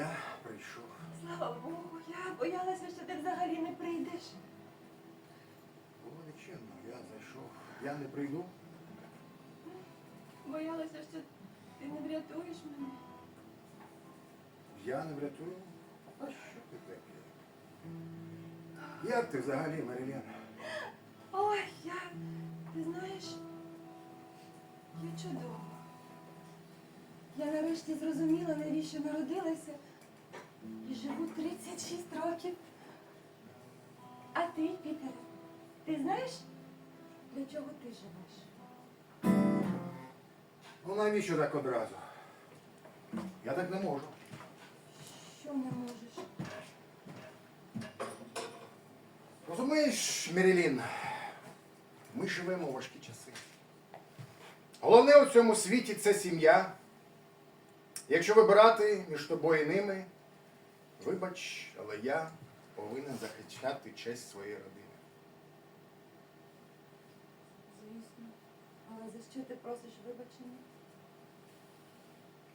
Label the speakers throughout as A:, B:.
A: Я прийшов.
B: Слава Богу, я боялася, що ти взагалі не прийдеш.
A: Було нечинно, я зайшов. Я не прийду.
B: Боялася, що ти не врятуєш мене.
A: Я не врятую. А що ти таке? Як ти взагалі, Марілен?
B: Ой, я. Ти знаєш, я чудова. Я нарешті зрозуміла, навіщо народилася. І живу 36 років. А ти, Пітере, ти знаєш, для чого ти живеш?
A: Ну навіщо так одразу? Я так не можу.
B: Що не можеш?
A: Розумієш, Мерілін, ми живемо у важкі часи. Головне у цьому світі це сім'я. Якщо вибирати між тобою і ними, вибач, але я повинен захищати честь своєї родини.
B: Звісно. Але за що ти просиш вибачення?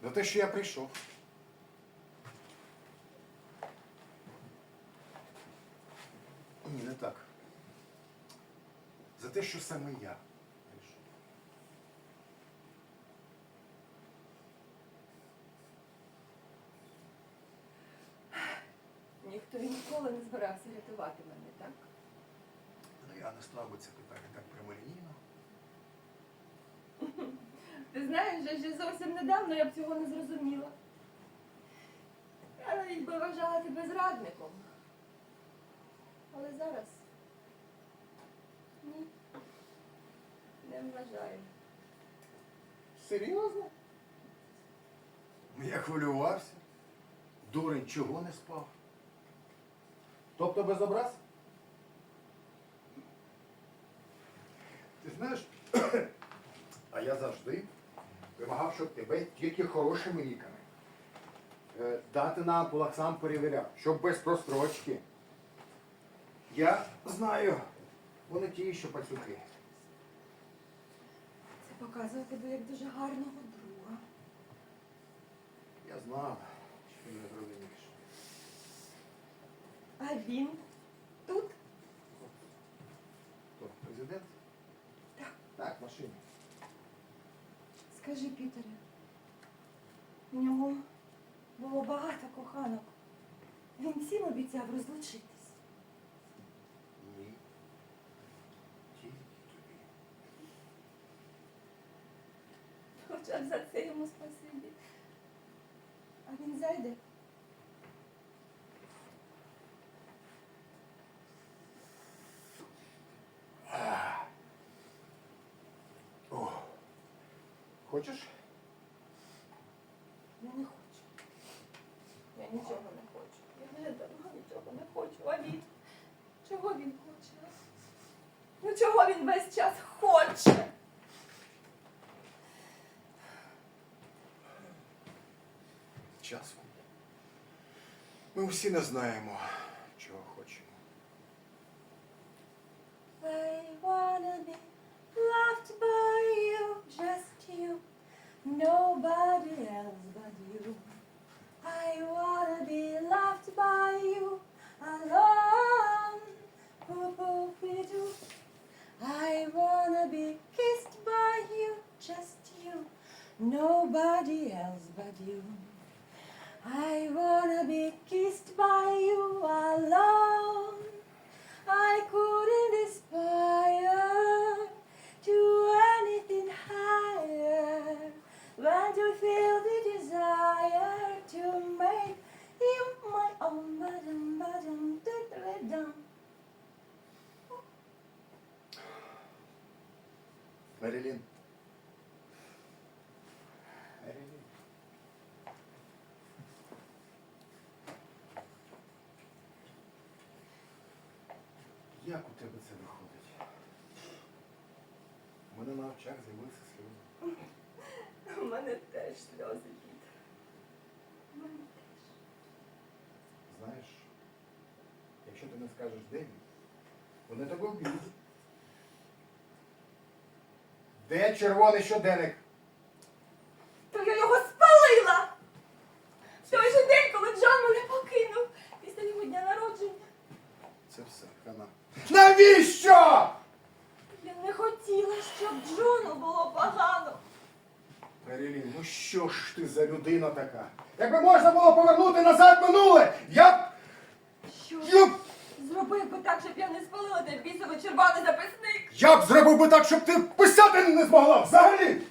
A: За те, що я прийшов. Ні, не так. За те, що саме я прийшов.
B: Ніхто і ніколи не збирався рятувати мене, так?
A: Ну, я не став би це питання так прямолінійно.
B: Ти знаєш, ще зовсім недавно я б цього не зрозуміла. Я навіть би вважала тебе зрадником. Але зараз ні. Не вважаю.
A: Серйозно? Ну, Я хвилювався. Дурень чого не спав? Тобто без образ? Ти знаєш, а я завжди вимагав, щоб тебе тільки хорошими ліками. Е, Дати на ампулах сам перевіряв, щоб без прострочки. Я знаю, вони ті, що пацюки.
B: Це показує тебе як дуже гарного друга.
A: Я знав, що не зрозумієш.
B: А він тут?
A: Хто? Президент?
B: Так.
A: Так, в машині.
B: Скажи, Пітере, у нього було багато коханок. Він всім обіцяв розлучитись.
A: Ні. Тільки тобі.
B: Хоча б за це йому спасибі. А він зайде.
A: Хочеш?
B: Я не хочу. Я нічого не хочу. Я вже давно нічого не хочу. А він? Чого він хоче? Ну чого він весь час хоче?
A: Часом. Ми всі не знаємо,
B: I wanna be kissed by you alone. I couldn't aspire to anything higher than to feel the desire to make you my own. Ba-dum, ba-dum, da-da-da-dum.
A: Мерилін. Мерилін. Як у тебе це виходить? У мене на очах з'явилися сльози.
B: У мене теж сльози Пітер. У мене теж.
A: Знаєш, якщо ти не скажеш, де вони тебе вб'ють. Де червоний щоденник?
B: То я його спалила! В той же день, коли
A: що ж ти за людина така? Якби можна було повернути назад минуле, я б.
B: Що?
A: Я б,
B: Зробив би так, щоб я не спалила той бісовий червоний записник.
A: я б зробив би так, щоб ти писати не змогла взагалі.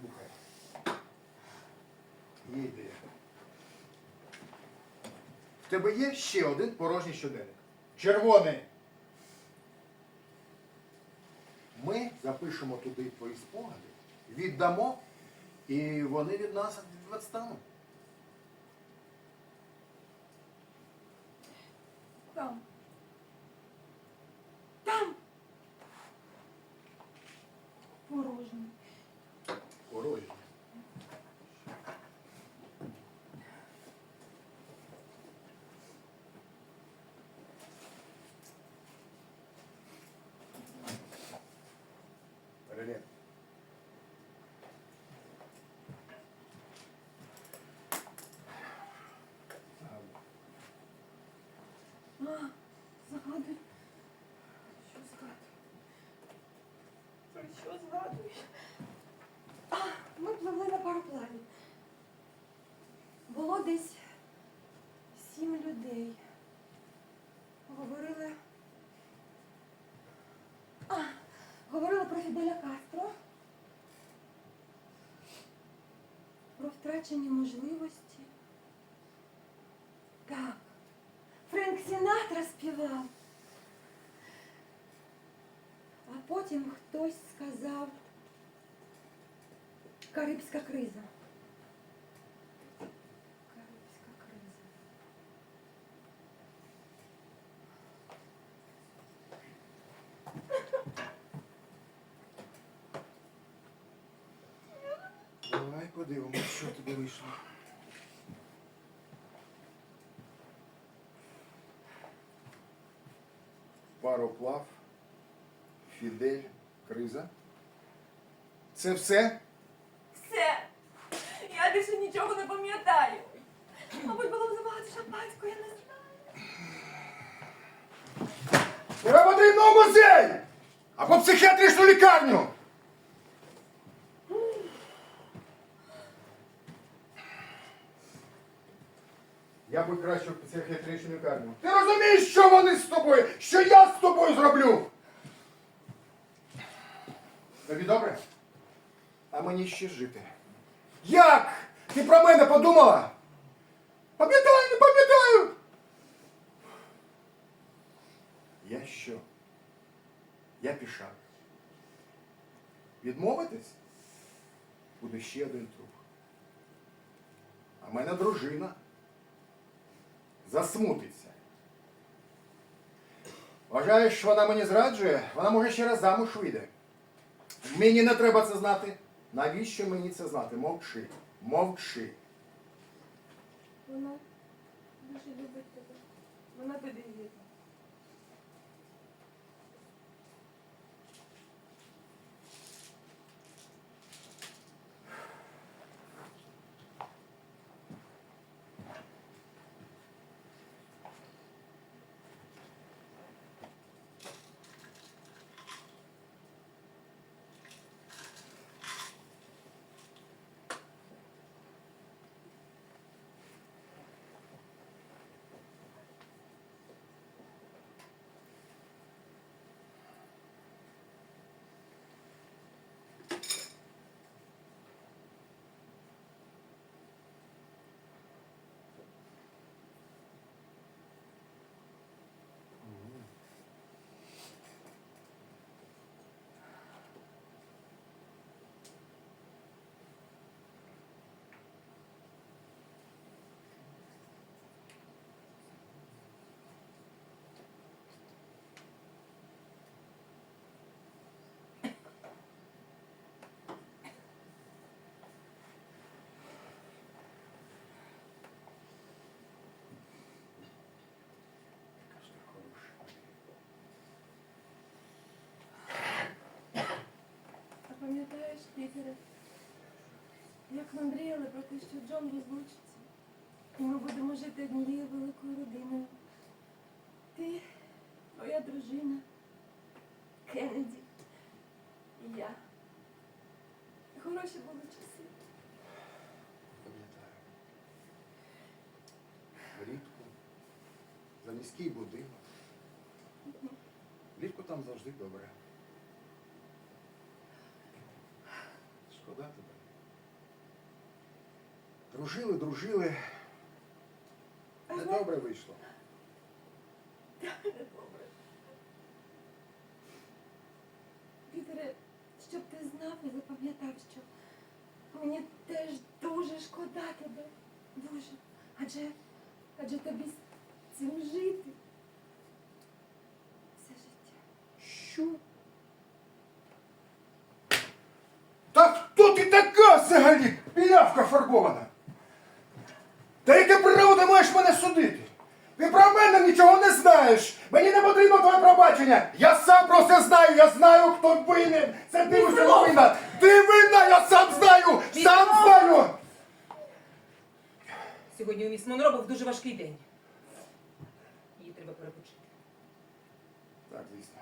A: Слухай. Ідея. Тебе є ще один порожній щоденник. Червоний. Ми запишемо туди твої спогади, віддамо, і вони від нас відстануть.
B: Там. Там. Порожній. А, згадуй. Що згадуй? Про що згадуєш? А, ми пливли на пароплані. Було десь сім людей. Говорили. А, говорили про Фіделя Кастро. Про втрачені можливості. Сінатра співав. А потім хтось сказав Карибська криза. Карибська криза.
A: Давай подивимось, що тобі вийшло. Пароплав, Фідель, криза. Це все?
B: Все. Я більше нічого не пам'ятаю. Мабуть, було б забагато шампанського, я не знаю.
A: Треба потрібно в музей! Або психіатричну лікарню! Я би краще в психіатричну лікарню. Ти розумієш, що вони з тобою? Що я з тобою зроблю? Тобі добре? А мені ще жити. Як? Ти про мене подумала? Пам'ятаю, не пам'ятаю. Я що? Я пішак. Відмовитись? Буде ще один труп. А в мене дружина. Засмутиться. Вважаєш, вона мені зраджує, вона може ще раз замуж вийде. Мені не треба це знати. Навіщо мені це знати? Мовчи. Мовчи.
B: Вона дуже любить тебе. Вона тебе вірить.
A: Яка ж ти хороша.
B: А Пітере, як ми мріяли про те, що Джон розлучиться? І ми будемо жити однією великою родиною. Ти, твоя дружина, Кеннеді і я. Хороші були часи.
A: Пам'ятаю. Влітку. За міський будинок. Влітку там завжди добре. Шкода тебе. Дружили, дружили. Не добре вийшло.
B: Добре. Вікторе, щоб ти знав і запам'ятав, що мені теж дуже шкода тебе. Дуже. Адже, адже тобі з цим жити. Все життя.
A: Що? Та хто ти така взагалі? Пілявка фарбована. Та яке право ти маєш мене судити? Ти про мене нічого не знаєш. Мені не потрібно твоє. Я сам про це знаю. Я знаю, хто винен. Це ти винна. Ти винна, я сам знаю. Сам знаю.
C: Сьогодні у міс Монро був дуже важкий день. Її треба перепочити.
A: Так, звісно.